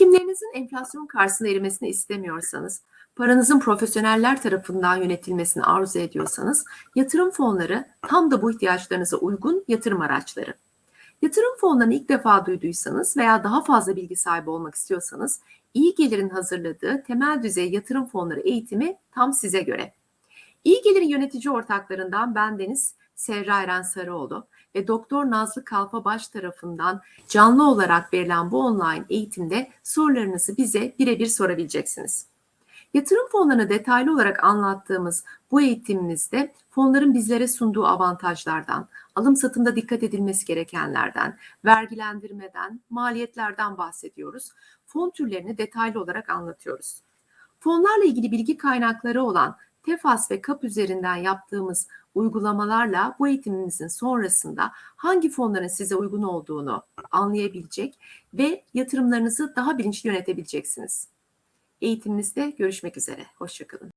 Birikimlerinizin enflasyon karşısında erimesini istemiyorsanız, paranızın profesyoneller tarafından yönetilmesini arzu ediyorsanız, yatırım fonları tam da bu ihtiyaçlarınıza uygun yatırım araçları. Yatırım fonlarını ilk defa duyduysanız veya daha fazla bilgi sahibi olmak istiyorsanız, İyi Gelir'in hazırladığı temel düzey yatırım fonları eğitimi tam size göre. İyi Gelir'in yönetici ortaklarından ben Deniz Serra Eren Sarıoğlu ve Doktor Nazlı Kalfabaş tarafından canlı olarak verilen bu online eğitimde sorularınızı bize birebir sorabileceksiniz. Yatırım fonlarını detaylı olarak anlattığımız bu eğitimimizde fonların bizlere sunduğu avantajlardan, alım satımda dikkat edilmesi gerekenlerden, vergilendirmeden, maliyetlerden bahsediyoruz. Fon türlerini detaylı olarak anlatıyoruz. Fonlarla ilgili bilgi kaynakları olan Tefas ve KAP üzerinden yaptığımız uygulamalarla bu eğitimimizin sonrasında hangi fonların size uygun olduğunu anlayabilecek ve yatırımlarınızı daha bilinçli yönetebileceksiniz. Eğitimimizde görüşmek üzere. Hoşçakalın.